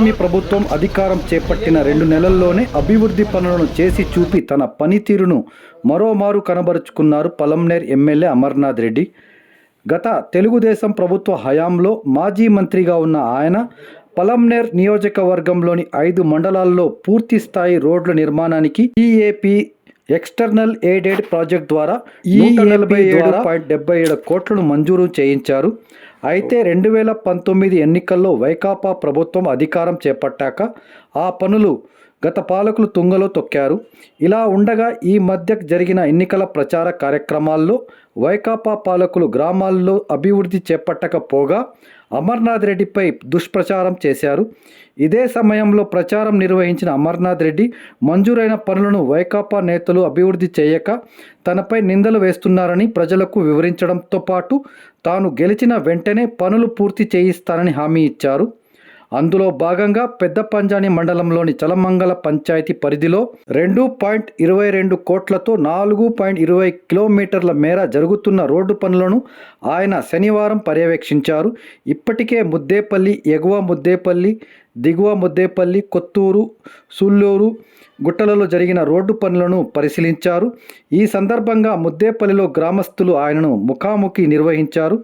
కూటమి ప్రభుత్వం అధికారం చేపట్టిన రెండు నెలల్లోనే అభివృద్ధి పనులను చేసి చూపి తన పనితీరును మరోమారు కనబరుచుకున్నారు పలంనేర్ ఎమ్మెల్యే అమర్నాథ్ రెడ్డి. గత తెలుగుదేశం ప్రభుత్వ హయాంలో మాజీ మంత్రిగా ఉన్న ఆయన పలంనేర్ నియోజకవర్గంలోని ఐదు మండలాల్లో పూర్తి స్థాయి రోడ్ల నిర్మాణానికి ఈఏపీ ఎక్స్టర్నల్ ఎయిడెడ్ ప్రాజెక్ట్ ద్వారా ఈ నలభై ఏడు పాయింట్ డెబ్బై ఏడు కోట్లను మంజూరు చేయించారు. అయితే రెండు వేల పంతొమ్మిది ఎన్నికల్లో వైకాపా ప్రభుత్వం అధికారం చేపట్టాక ఆ పనులు గత పాలకులు తుంగలో తొక్కారు. ఇలా ఉండగా ఈ మధ్య జరిగిన ఎన్నికల ప్రచార కార్యక్రమాల్లో వైకాపా పాలకులు గ్రామాల్లో అభివృద్ధి చేపట్టకపోగా అమర్నాథ్ రెడ్డిపై దుష్ప్రచారం చేశారు. ఇదే సమయంలో ప్రచారం నిర్వహించిన అమర్నాథ్ రెడ్డి మంజూరైన పనులను వైకాపా నేతలు అభివృద్ధి చేయక తనపై నిందలు వేస్తున్నారని ప్రజలకు వివరించడంతో పాటు తాను గెలిచిన వెంటనే పనులు పూర్తి చేయిస్తానని హామీ ఇచ్చారు. అందులో భాగంగా పెద్ద పంజాని మండలంలోని చలమంగళ పంచాయతీ పరిధిలో రెండు పాయింట్ ఇరవై రెండు కోట్లతో నాలుగు పాయింట్ ఇరవై కిలోమీటర్ల మేర జరుగుతున్న రోడ్డు పనులను ఆయన శనివారం పర్యవేక్షించారు. ఇప్పటికే ముద్దేపల్లి ఎగువ ముద్దేపల్లి దిగువ ముద్దేపల్లి కొత్తూరు సుల్లూరు గుట్టలలో జరిగిన రోడ్డు పనులను పరిశీలించారు. ఈ సందర్భంగా ముద్దేపల్లిలో గ్రామస్తులు ఆయనను ముఖాముఖి నిర్వహించారు.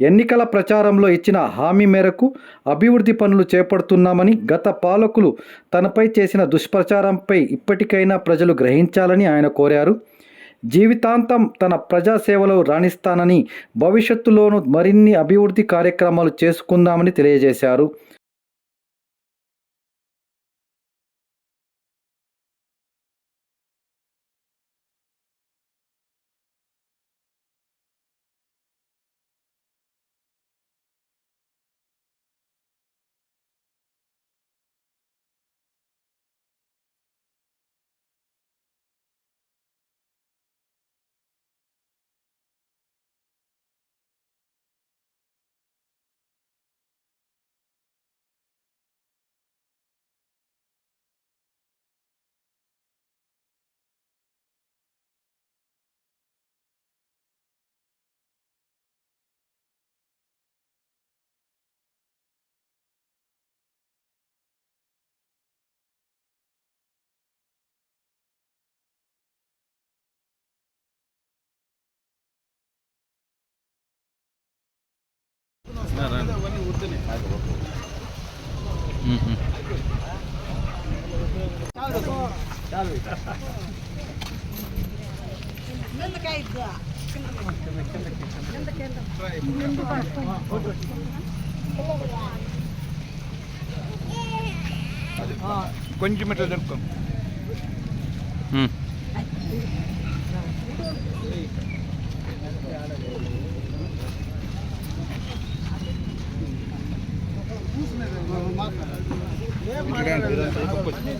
ఎన్నికల ప్రచారంలో ఇచ్చిన హామీ మేరకు అభివృద్ధి పనులు చేపడుతున్నామని గత పాలకులు తనపై చేసిన దుష్ప్రచారంపై ఇప్పటికైనా ప్రజలు గ్రహించాలని ఆయన కోరారు. జీవితాంతం తన ప్రజాసేవలో రాణిస్తానని భవిష్యత్తులోనూ మరిన్ని అభివృద్ధి కార్యక్రమాలు చేసుకుందామని తెలియజేశారు. కొంచెం ఇట్లా జరుపుకో ఎవరు మా ఊరికే కావాలనా? ఈ కాలువలో లైన్ తీసుకోవాలంటే ఏలేదు, సెలవులు అంటే.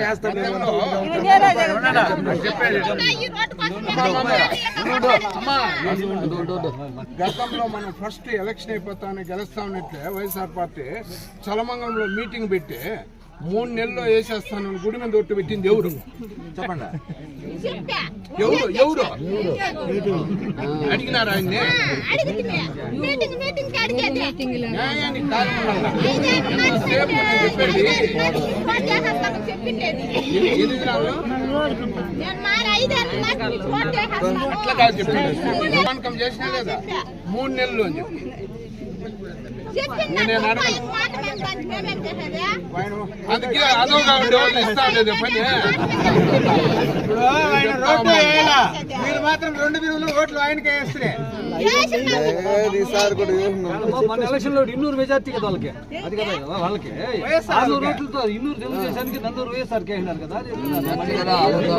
చేస్తాము, మాకు గతంలో మనం ఫస్ట్ ఎలక్షన్ అయిపోతామని గెలుస్తామన్నట్లే వైఎస్ఆర్ పార్టీ చలమంగంలో మీటింగ్ పెట్టి మూడు నెలల్లో వేసేస్తానని గుడి మీద ఒట్టు పెట్టింది ఎవరు? చెప్పండి. చెప్పా. ఎవరు? ఎవరు అడిగినారు చెప్పింది. నమ్మకం చేసినా లేదా మూడు నెలలు అని చెప్పి. చెప్పింది నేను నాకు అడగను. ఈ మాట మేము దానికి మేమేం చేసేది? అందుకే అదోగా ఉండేవాళ్ళు ఇస్తా ఉండేది పని మీరు మాత్రం రెండు బిరువులు ఓట్లు ఆయనకే వేస్తే చేసినాము. మన ఎలక్షన్లో ఇన్నూరు మెజార్టీ కదా వాళ్ళకి? అది కదా వాళ్ళకి. ఆరు రోడ్లతో ఇన్నూరు తెలుగుదేశానికి నందూరు వైఎస్ఆర్కి అయినారు కదా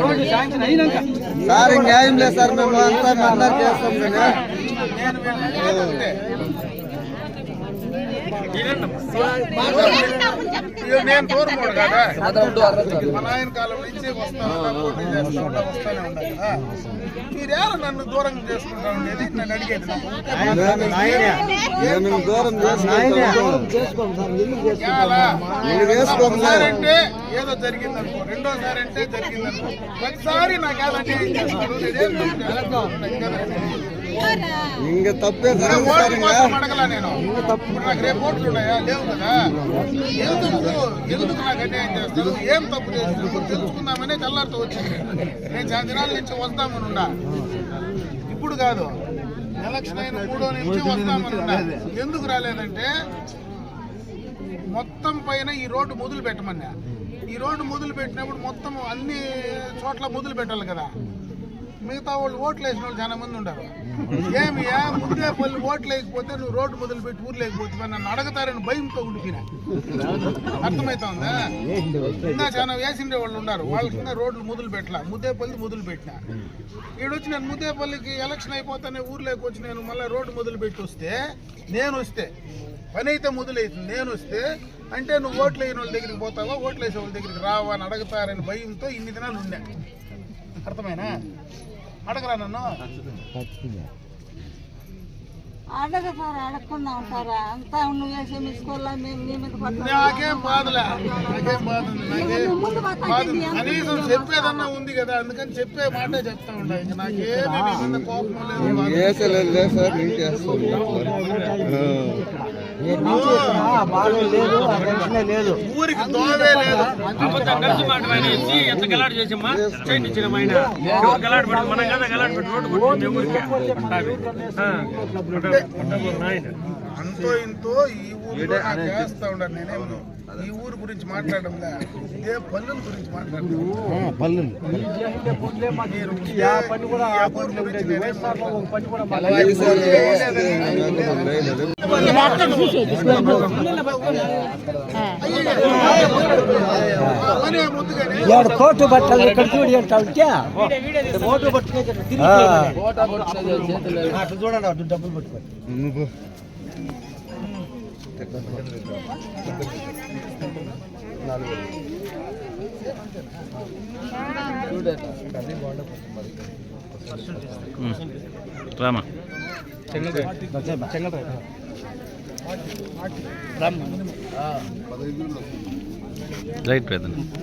రోడ్డు శాంక్షన్ అయినాక. సార్ న్యాయం లేదు సార్ మేము అంతా అందరు చేస్తాం ఇక నేను దూరం కదా మా నాయన కాలం నుంచి వస్తా వస్తానే కదా నన్ను దూరం చేసుకుంటా ఉండేది నన్ను అడిగేది దూరం ఒకసారి అంటే ఏదో జరిగింది అనుకో రెండోసారి అంటే జరిగింది అనుకో ప్రతిసారి నాకు ఏదంటే నేనేం తప్పు? ఇంక. తప్పే నాకు రేపు ఓట్లు ఉన్నాయా? లేవు కదా. ఎందుకు? ఎందుకు నాకు అన్యాయం చేస్తారు? ఏం తప్పు చేస్తారు? తెలుసుకుందామనే తెల్లారితో వచ్చింది నేను చాలా దినాల నుంచి వస్తామని ఉన్నా. ఇప్పుడు కాదు. ఎలక్షన్ అయిన మూడో నుంచి వస్తామని ఉన్నా. ఎందుకు రాలేదంటే మొత్తం పైన ఈ రోడ్డు మొదలు పెట్టమన్నా ఈ రోడ్డు మొదలు పెట్టినప్పుడు మొత్తం అన్ని చోట్ల మొదలు పెట్టాలి కదా. మిగతా వాళ్ళు ఓట్లు వేసిన వాళ్ళు చాలా మంది ఉండరు. ఏమి ముందే పల్లి ఓట్లు వేయకపోతే నువ్వు రోడ్డు మొదలు పెట్టి ఊరు లేకపోతే నన్ను అడగతారని భయంతో ఉండిపోయినా అర్థమవుతుందా ఇంకా చాలా వేసిండే వాళ్ళు ఉన్నారు. వాళ్ళ కింద రోడ్లు మొదలు పెట్టలా. ముద్దేపల్లి మొదలు పెట్టిన. ఈడొచ్చి నేను ముద్దేపల్లికి ఎలక్షన్ అయిపోతానే ఊర్లోకి వచ్చి నేను మళ్ళీ రోడ్డు మొదలు పెట్టి వస్తే నేను వస్తే పని అయితే మొదలవుతుంది నేను వస్తే అంటే నువ్వు ఓట్లు వేయని వాళ్ళ దగ్గరికి పోతావా? ఓట్లు వేసే వాళ్ళ దగ్గరికి రావా అని అడుగుతారని భయంతో ఇన్ని దినాలు ఉండే. అర్థమైనా? అడగరా నన్ను? అడగతారా అడగకుండా ఉంటారా? అంతా నువ్వు వేసే మిస్కోల్లా మేము నీ మీద పడతాం నాకేం బాధలే నాకేం బాధ ఉంది నాకేం ముందు పోతా బాధ ఉంది. కనీసం చెప్పేదన్నా ఉంది కదా అందుకని చెప్పే మాటే చెప్తా ఉండా ఇంకా నాకేమి నీ మీద కోపం లేదు. లేదు ఊరికి దోవే లేదు. కలిసి ఆయన ఇచ్చి ఎంత గలాట్ చేసామా చేయండి ఇచ్చిన ఆయన. గలాట్ పడదు? మనం కదా గలాట్ పెట్టి రోడ్డు కొట్టింది ఊరికే. నాయన. అంతో ఇంతో ఈ ఊరు నాకు చేస్తా ఉండరు నేనేం ఈ ఊరు గురించి మాట్లాడడం లే ఇదే పల్లెల గురించి మాట్లాడడం పళ్ళు మీరు ఉంటే పని కూడా ఈ అబ్బూరు గురించి నేనేం వైఎస్ఆర్లో ఒక పని కూడా పని ముద్దుగానే ಎರಡು ಕೋಟು ಬಟ್ಟಲು ಕಡ್ಚೂಡಿ ಅಂತ ఉంటే ఓటు పట్టుకునే అటు చూడండి అటు డబ్బులు పట్టుకోండి రామా. రైట్ బ్రదర్ చెప్పు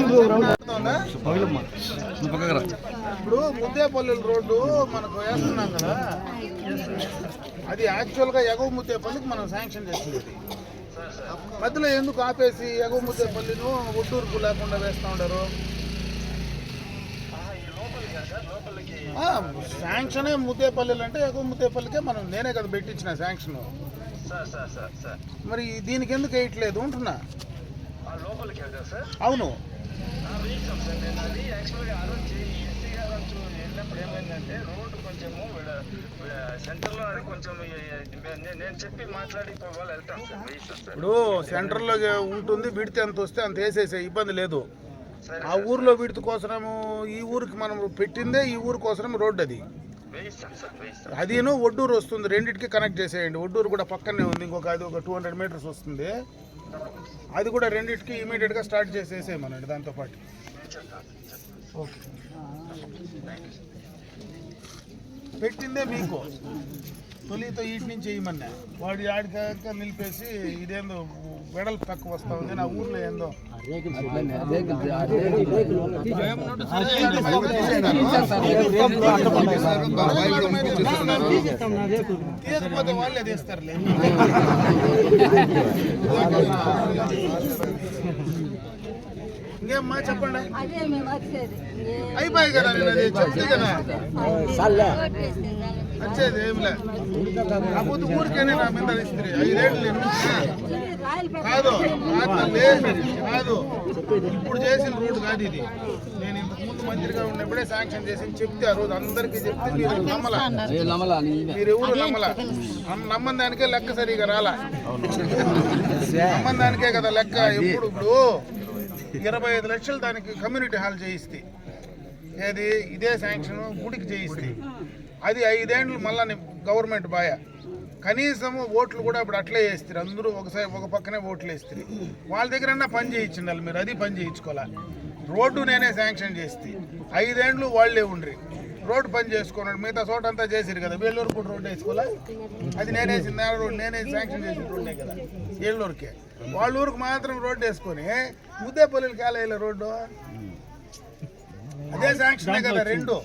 ఇస్తా ఇప్పుడు ముద్దేపల్లి రోడ్డు మనకు వేస్తున్నాం కదా. అది యాక్చువల్గా ఎగవ ముద్దేపల్లికి మనం శాంక్షన్ చేసింది మధ్యలో ఎందుకు ఆపేసి ఎగవ ముద్దేపల్లిను ఒడ్డూరుకు లేకుండా వేస్తా ఉండరు? ఆ, శాంక్షనే ముద్దేపల్లిలు అంటే ఎగవ ముద్దేపల్లికే మనం నేనే కదా పెట్టించిన శాంక్షన్. మరి దీనికి ఎందుకు వేయట్లేదు ఉంటున్నా అవును. అది యాక్చువల్గా ఆలోచించి ఎస్సీ గారు కొంచెం వెళ్ళినప్పుడు ఏమైందంటే రోడ్డు కొంచెము సెంటర్లో అది కొంచెం నేను- చెప్పి మాట్లాడి వాళ్ళు వెళ్తాం సార్ వేయిస్తాను సార్ ఇప్పుడు సెంటర్లో ఉంటుంది విడితే అంత వస్తే అంత వేసేసే ఇబ్బంది లేదు. ఆ ఊర్లో విడత కోసము ఈ ఊరికి మనం పెట్టిందే ఈ ఊరి కోసం రోడ్డు అది. అదిను ఒడ్డూరు వస్తుంది రెండింటికి కనెక్ట్ చేసేయండి. ఒడ్డూరు కూడా పక్కనే ఉంది ఇంకొక అది ఒక టూ హండ్రెడ్ మీటర్స్ వస్తుంది. అది కూడా రెండింటికి ఇమీడియట్గా స్టార్ట్ చేసేసేయమనండి దాంతో పాటు. ఓకే పెట్టిందే మీకు. తొలితో ఈటి నుంచి చేయమన్నా వాడు ఆడికాక నిలిపేసి ఇదేందో వెడల్పు పక్క వస్తా ఉంది నా ఊర్లో ఏందో. తీయకపోతే వాళ్ళే తీస్తారులే. ఇంకేమ్మా చెప్పండి? అయిపోయాయి కదా నేను అది చెప్తే కదా. వచ్చేది ఏం లేదు కాకపోతే ఊరికేనే నా మీద ఇస్త్రీ. ఐదేళ్ళు నేను ఉంచినా. కాదు కాదు. ఇప్పుడు చేసిన రోడ్డు కాదు ఇది. నేను ఇంతకు ముందు మంత్రిగా ఉన్నప్పుడే శాంక్షన్ చేసి చెప్తే ఆ రోజు అందరికీ చెప్తే మీరు నమ్మలా. మీరు ఎవరు నమ్మలా? నమ్మ- నమ్మని దానికే లెక్క సరిగా రాలా. నమ్మని దానికే కదా లెక్క ఎప్పుడు ఇప్పుడు? ఇరవై ఐదు లక్షలు దానికి కమ్యూనిటీ హాల్ చేయిస్తే. ఏది? ఇదే శాంక్షన్ గుడికి చేయిస్తే. అది ఐదేండ్లు మళ్ళా గవర్నమెంట్ బాయా. కనీసం ఓట్లు కూడా ఇప్పుడు అట్లే వేస్తారు అందరూ ఒకసారి ఒక పక్కనే ఓట్లు వేస్తారు వాళ్ళ దగ్గర పని చేయించిండాలి మీరు అది పని చేయించుకోవాలా. రోడ్డు నేనే శాంక్షన్ చేస్తే ఐదేండ్లు వాళ్ళే ఉండ్రి. రోడ్డు పని చేసుకున్నాడు మిగతా చోట అంతా చేసిరు కదా. వేలూరు కూడా రోడ్డు వేసుకోవాలా? అది నేనే వేసింది ఆ రోడ్డు నేనే శాంక్షన్ చేసిన రోడ్డే కదా. ఏళ్ళూరుకే. వాళ్ళ ఊరికి మాత్రం రోడ్డు వేసుకొని ముద్దేపల్లికి వేయాలి రోడ్డు? అదే శాంక్షన్ కదా రెండు.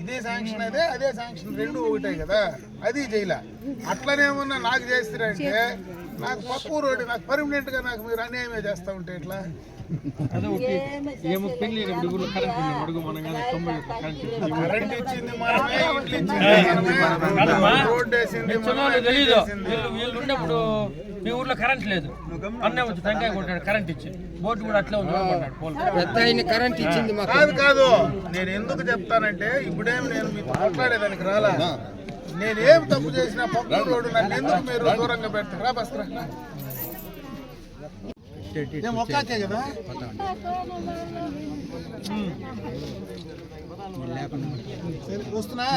ఇదే శాంక్షన్ అదే అదే శాంక్షన్ రెండు ఒకటే కదా. అది చేయలే అట్లనే ఉన్నా నాకు చేస్తారంటే నాకు పప్పు రోడ్డు నాకు పర్మనెంట్గా నాకు మీరు అన్యాయమే చేస్తా ఉంటే ఊర్లో కరెంట్ ఇచ్చింది. మనమే ఇల్లు ఇచ్చింది రోడ్డు వేసింది వీళ్ళు ఉన్నప్పుడు మీ ఊర్లో కరెంట్ లేదు. అన్నే వచ్చి టెంకాయ కొట్టాడు కరెంట్ ఇచ్చి బోర్డు కూడా అట్లే ఉంది కొట్టాడు పోల్ కాదు కాదు. నేను ఎందుకు చెప్తానంటే ఇప్పుడేం నేను మీతో మాట్లాడేదానికి రాలా? నేనేం తప్పు చేసినా పప్పు రోడ్డు నన్ను ఎందుకు మీరు దూరంగా పెడతారా? బస్రా ఏం ఒక్కాకే కదా? వస్తున్నా?